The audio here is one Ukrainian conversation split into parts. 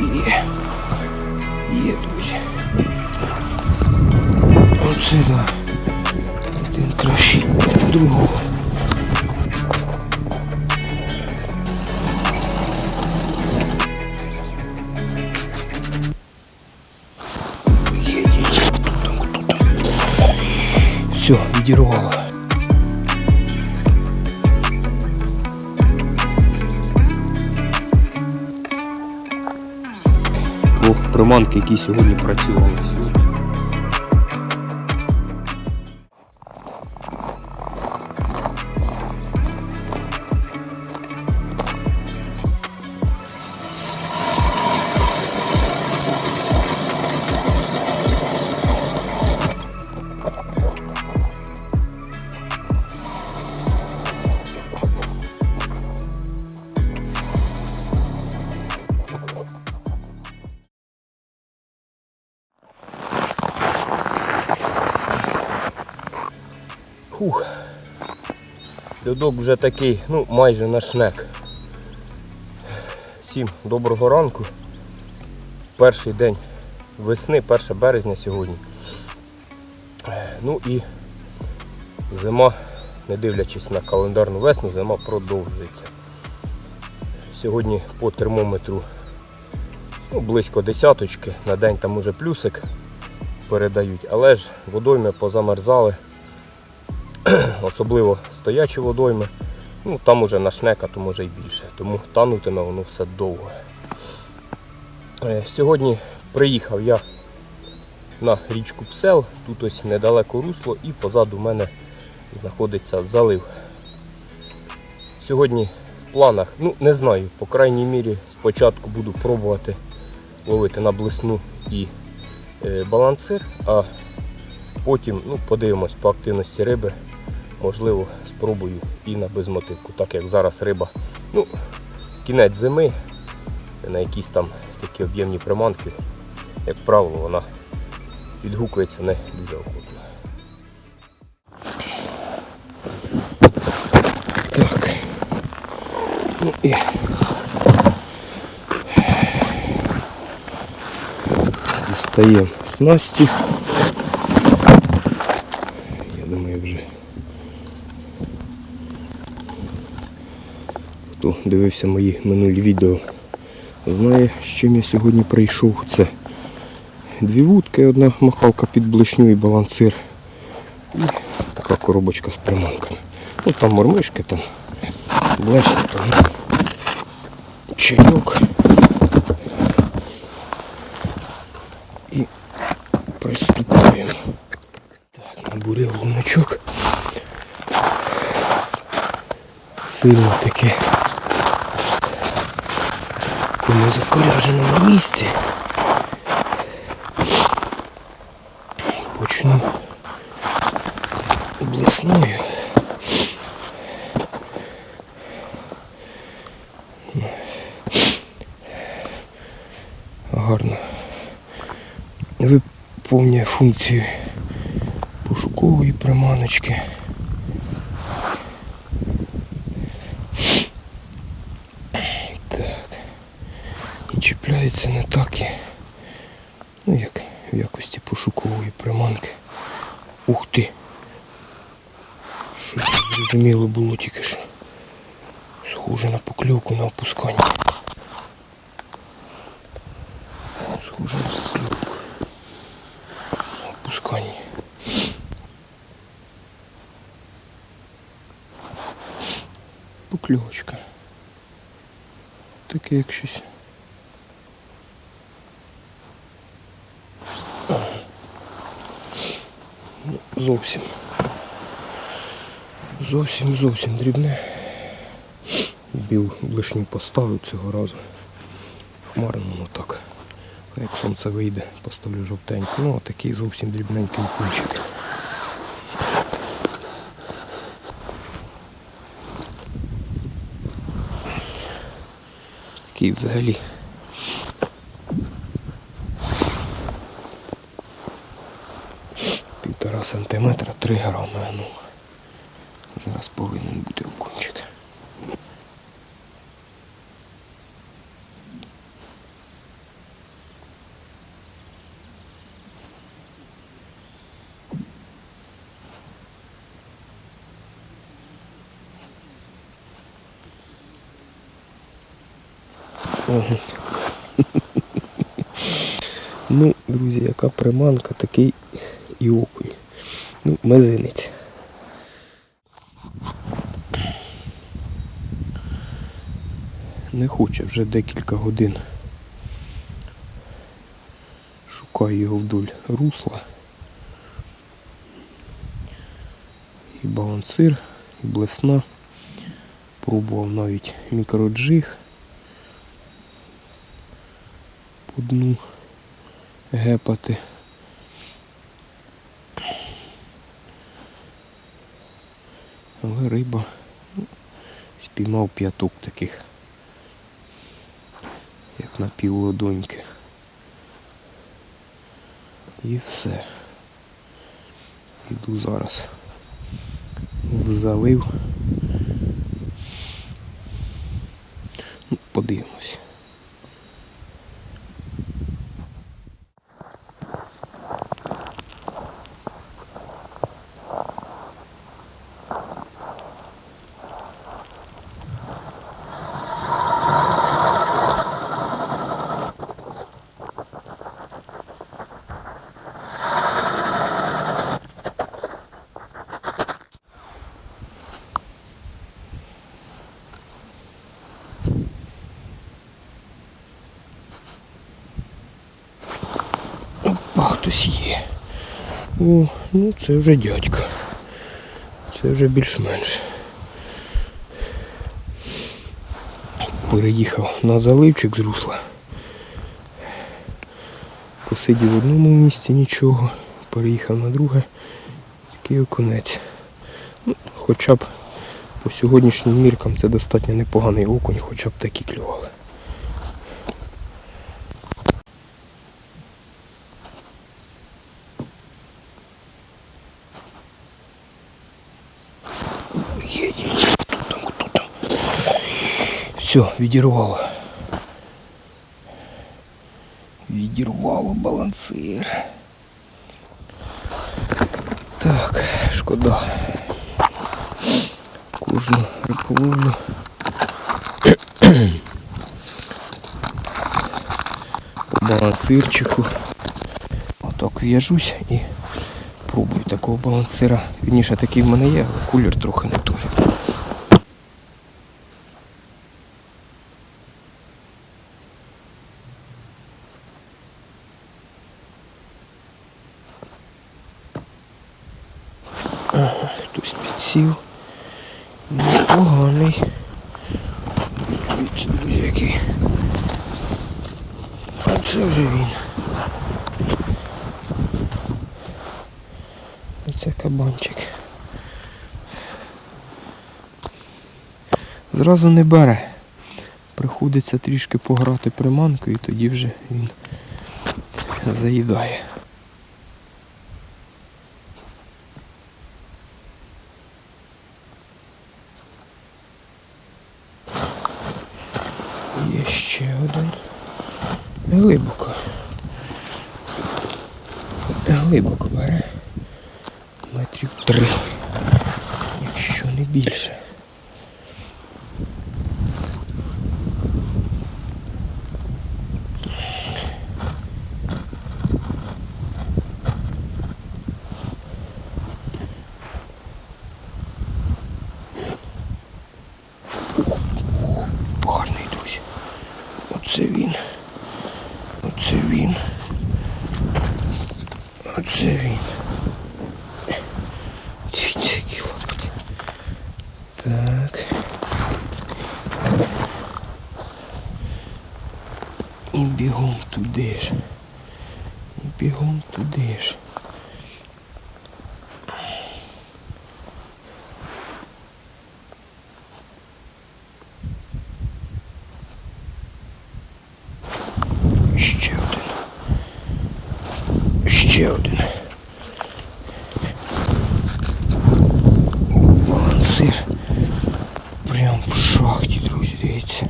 Є. Є, друзі. Оце да. Один кращий другого. Є, є, є. Хто там, хто там? Все, відірвало. Приманки, які сьогодні працювали. Льодок вже такий, ну, майже на шнек. Всім доброго ранку. Перший день весни, 1 березня сьогодні. Ну і зима, не дивлячись на календарну весну, зима продовжується. Сьогодні по термометру ну, близько десяточки, на день там уже плюсик передають, але ж водойми позамерзали особливо стоячі водойми. Ну, там уже на шнека, то може і більше. Тому танутиме воно все довго. Е, Сьогодні приїхав я на річку Псел, тут ось недалеко русло і позаду мене знаходиться залив. Сьогодні в планах, ну не знаю, по крайній мірі спочатку буду пробувати ловити на блесну і е, балансир, а потім ну, подивимось по активності риби. Можливо, спробую і на безмотивку, так як зараз риба. Ну, кінець зими, на якісь там такі об'ємні приманки, як правило, вона відгукується не дуже охотно. Так. Ну і дістаємо снасті. Я думаю, вже хто дивився мої минулі відео, знає, з чим я сьогодні прийшов. Це дві вудки, одна махалка під блешню і балансир. І така коробочка з приманками. Ну там мормишки, там блешня, там чайок. І приступаємо. Так, набурив луночок. Сильно таки кому закоряженому місці. Почну блесною. Гарно виповнює функцію пошукової приманочки. Так. І чіпляється не так і, ну як в якості пошукової приманки. Ух ти! Щось зрозуміло було тільки що. Схоже на покльовку на опускання. Схоже на покльовку. На опускання. Покльовочка. Таке як щось. Ну, Зовсім. Зовсім зовсім дрібне. Біл блишню поставив цього разу. Хмарно, ну так. Як сонце вийде, поставлю жовтеньку. Ну, такий зовсім дрібненький кульчик. Такий взагалі. Півтора сантиметра, три грами. Ну, зараз повинен бути окунчик. Ну, друзі, яка приманка, такий і окунь. Ну, мезинець. Не хоче вже декілька годин. Шукаю його вдоль русла. І балансир, і блесна. Пробував навіть мікроджиг дну гепати. Але риба спіймав п'яток таких, як на півлодоньки. І все. Іду зараз в залив. Ну, подивимось. Хтось є. О, ну це вже дядько. Це вже більш-менш. Переїхав на заливчик з русла. Посидів в одному місці нічого, переїхав на друге. Такий окунець. Ну, хоча б по сьогоднішнім міркам це достатньо непоганий окунь, хоча б такі клювали. Є, є, є. Хто там, хто там? Все, відірвало. Відірвало балансир. Так, шкода. Кожну риболовлю. По балансирчику. Отак в'яжусь і пробую такого балансира. Вірніше такий в мене є, але кулер трохи не той. Ага, хтось підсів. Непоганий. Який. А це вже він. Це кабанчик. Зразу не бере. Приходиться трішки пограти приманкою, і тоді вже він заїдає. Є ще один. Глибоко. Глибоко бере. Метрів три. Якщо не більше. Гарний, друзі. Оце він. Оце він. Оце він. Дивіться, який лапоть. Так. І бігом туди ж. І бігом туди ж. Ще один. Ще один. Балансир. Прям в шахті, друзі, дивіться.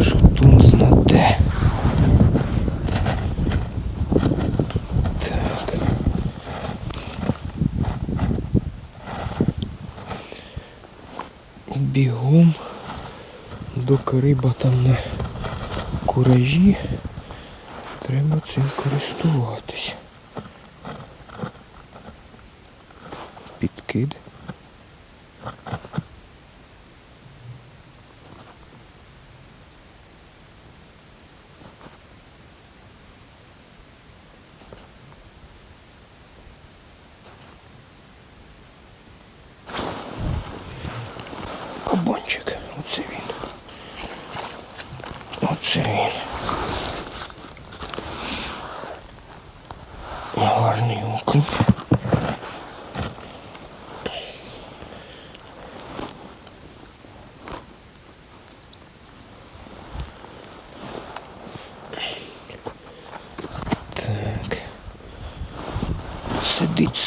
Шатун знаде. Так. Бігом. Доки риба там не куражі, треба цим користуватись. Підкид.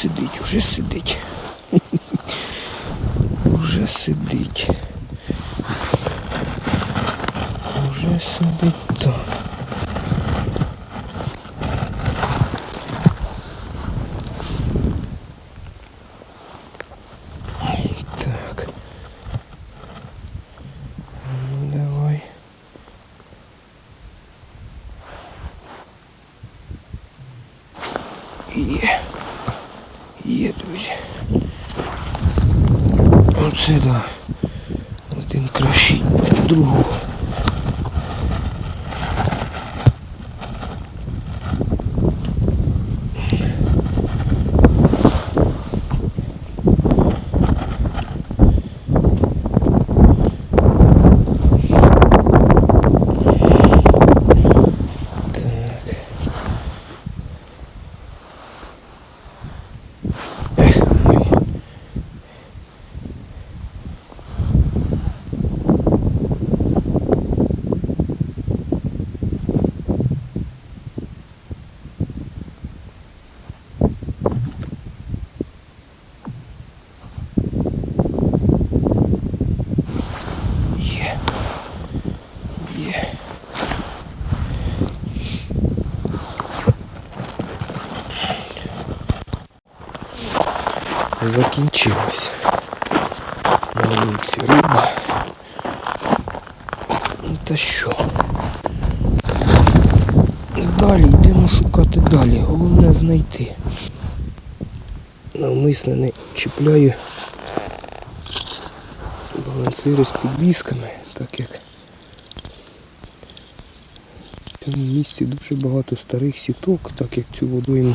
Сидить, уже сидить. Уже сидить. Уже сидить там. Так. Ну, давай. Є. Є, друзі. Оце да. Один кращий другого. Так. Ех, мимо. Є. Є. Закінчилось. На вулиці риба. Ну Та що? Далі йдемо шукати далі. Головне знайти. Навмисно не чіпляю балансири з підвісками, так як в цьому місці дуже багато старих сіток, так як цю водойму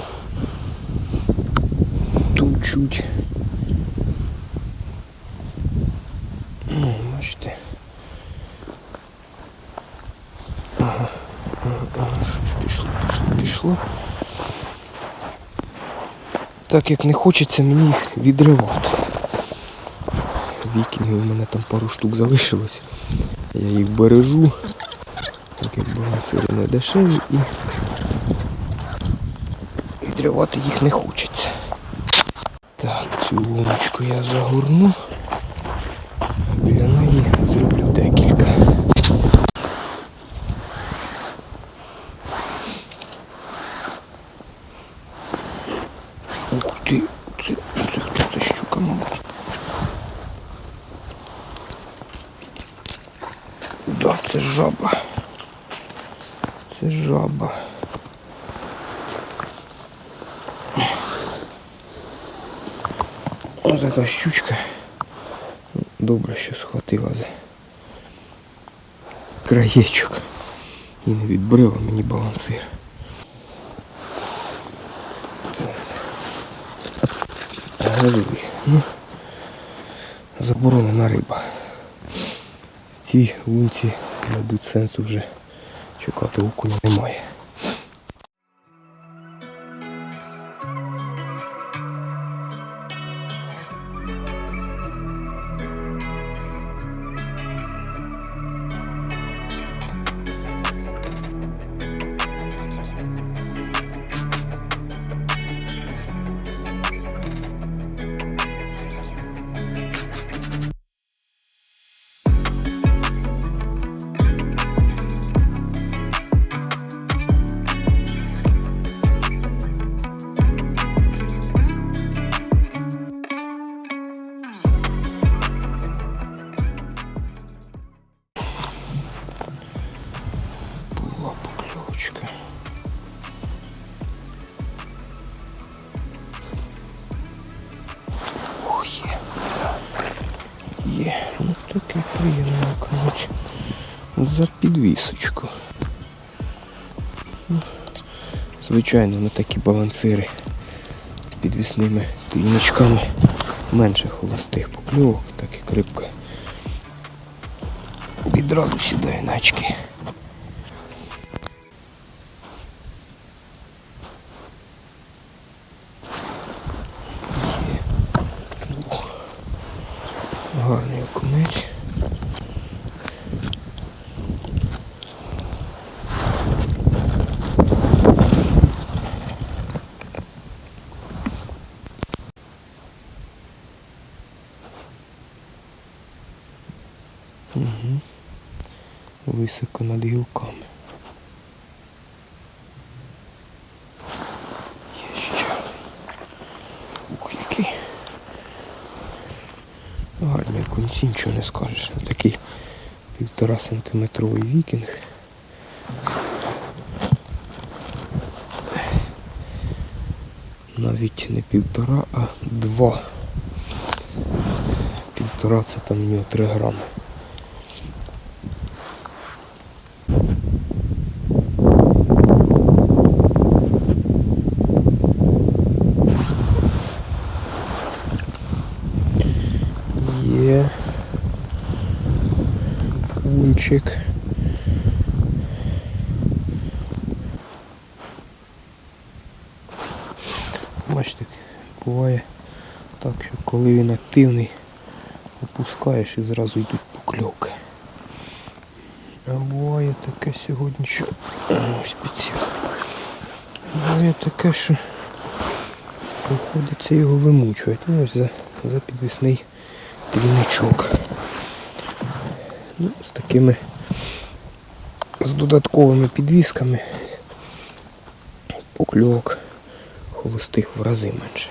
товчуть. Так як не хочеться мені їх відривати. Вікінги у мене там пару штук залишилось. Я їх бережу. Так як балансири не дешеві і відривати їх не хочеться. Так, цю луночку я загорну. А біля неї зроблю декілька. Ух ти, це, це хто це щука, мабуть. Да, це жаба. Це жаба. Ось така щучка. Ну, Добре, що схватила за краєчок. І не відбрила мені балансир. Газуй. Ну, заборонена риба. В цій лунці, мабуть, сенсу вже чекати окуня немає. Звичайно, на такі балансири з підвісними тріночками менше холостих покльовок, так і крипка. Відразу сідає на Гарні кунці, нічого не скажеш. Такий півтора сантиметровий вікінг. Навіть не півтора, а два. Півтора це там у нього три грами. Є квунчик. Бачите, буває так, що коли він активний, опускаєш і зразу йдуть покльовки. А буває таке сьогодні, що ось підсів. Буває таке, що приходиться його вимучувати. Ну, ось за, за підвісний трійничок. Ну, з такими з додатковими підвісками покльовок холостих в рази менше.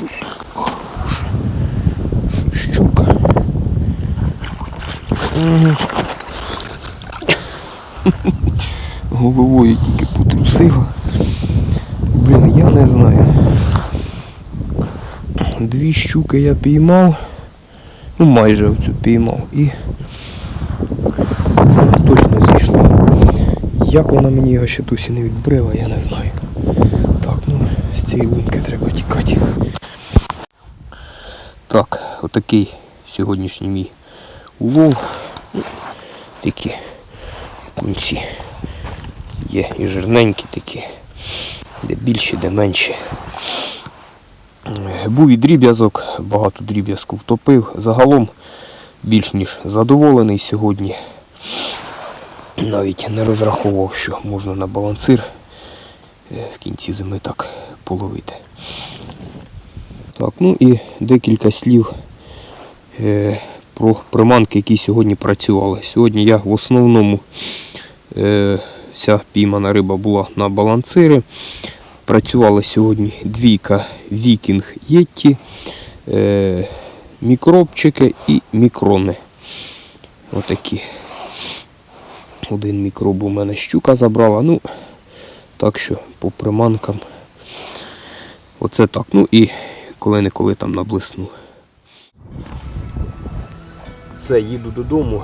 Щось. Що, Щука. Головою тільки потрусила. Блін, я не знаю. Дві щуки я піймав. Ну майже оцю піймав. І точно зійшла. Як вона мені його ще досі не відбрила, я не знаю. Так, ну з цієї лунки треба тікати. Так, отакий сьогоднішній мій улов. Ну, Такі кунці. Є і жирненькі такі, де більші, де менші. Е, Був і дріб'язок, багато дріб'язку втопив. Загалом більш ніж задоволений сьогодні. Навіть не розраховував, що можна на балансир е, в кінці зими так половити. Так, ну і декілька слів е, про приманки, які сьогодні працювали. Сьогодні я в основному е, вся піймана риба була на балансири. Працювала сьогодні двійка Вікінг Єтті, е, мікробчики і мікрони. Отакі. Один мікроб у мене щука забрала. Ну, так що по приманкам. Оце так. Ну і коли-неколи там на блесну. Все, їду додому.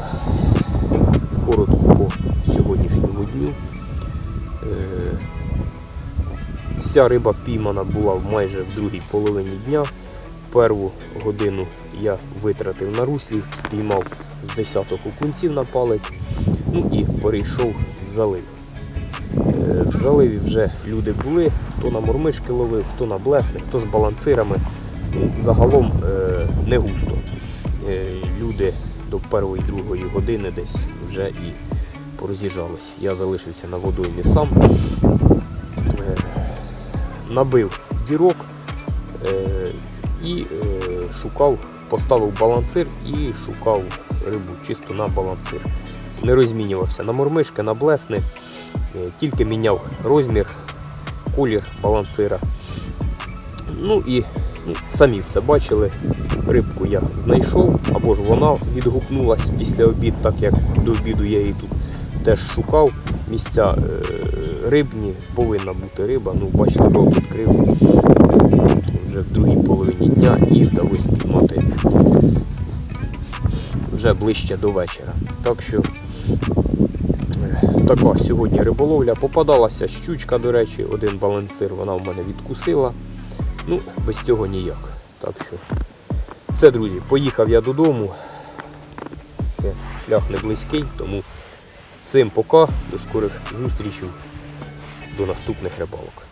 Коротко по сьогоднішньому дню. Е, Вся риба піймана була майже в другій половині дня. Перву годину я витратив на руслі, спіймав з десяток окунців на палець, ну і перейшов в залив. Е, В заливі вже люди були, хто на мормишки ловив, хто на блесни, хто з балансирами. Загалом е, не густо. Е, Люди до першої другої години десь вже і пороз'їжджались. Я залишився на водоймі сам. Набив дірок і шукав, поставив балансир і шукав рибу чисто на балансир. Не розмінювався на мормишки, на блесни, тільки міняв розмір, колір балансира. Ну і ну, самі все бачили. Рибку я знайшов, або ж вона відгукнулась після обід, так як до обіду я її тут теж шукав. Місця е, рибні, повинна бути риба. Ну, бачите, рот відкрив вже в другій половині дня і вдалося піймати вже ближче до вечора. Так що е, така сьогодні риболовля. Попадалася щучка, до речі, один балансир вона в мене відкусила. Ну, без цього ніяк. Так що все, друзі, поїхав я додому. Шлях не близький, тому всім пока, до скорих зустрічей, до наступних рибалок.